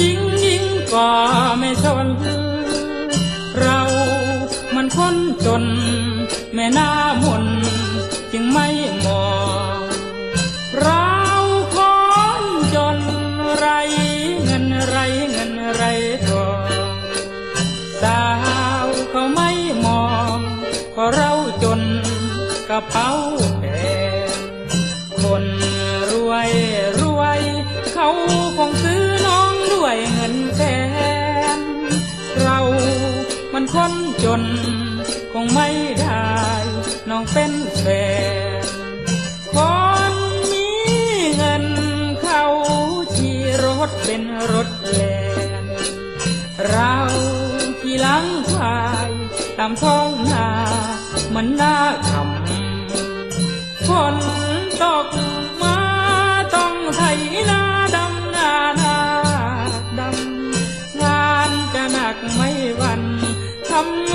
หญิงยิ่งกว่าไม่ชนเรามันคนจน แม่หน้ามนจึงไม่มองเราคนจนไรเงินไรเงินไรทองสาวเขาไม่มองเพราะเราจนกระเป๋า คนจน คงไม่ได้ น้องเป็นแฟน คนมีเงินเขาขี่รถเป็นรถแลนเราขี่หลังควายตามท้องนามันน่าขำฝนตกมาต้องไถนาดำนานาดำงานจะหนักไม่วัน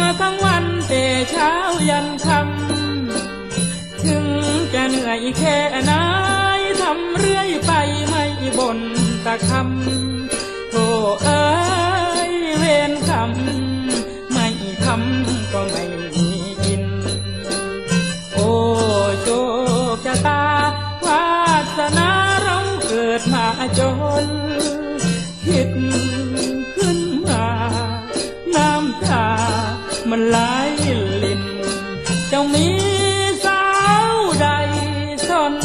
ทำทั้งวันแต่เช้ายันค่ำถึงจะเหนื่อยแค่ไหนทำเรื่อยไปไม่บ่นตะคำโธ่เอ้ย มันไหลลินเจ้ามีสาวใดสน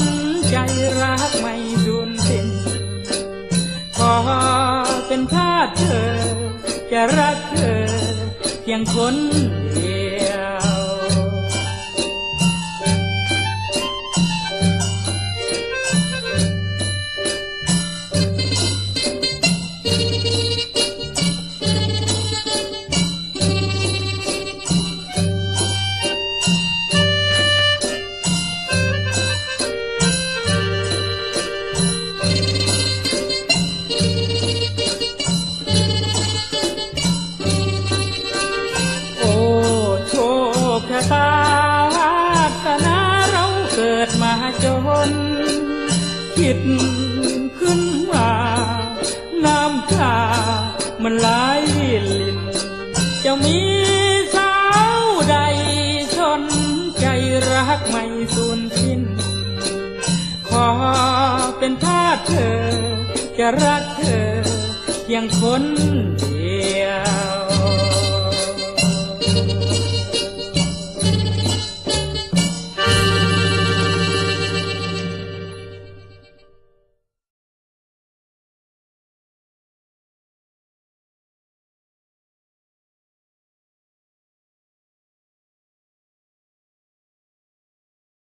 ใจรักไม่สูญสิ้นขอเป็นทาสเธอ จะรักเธอเพียงคน คิดขึ้นมา น้ำตามันไหลลิน จะมีสาวใดสนใจรักไม่สูญสิ้น ขอเป็นทาสเธอ จะรักเธอเพียงคนเดียว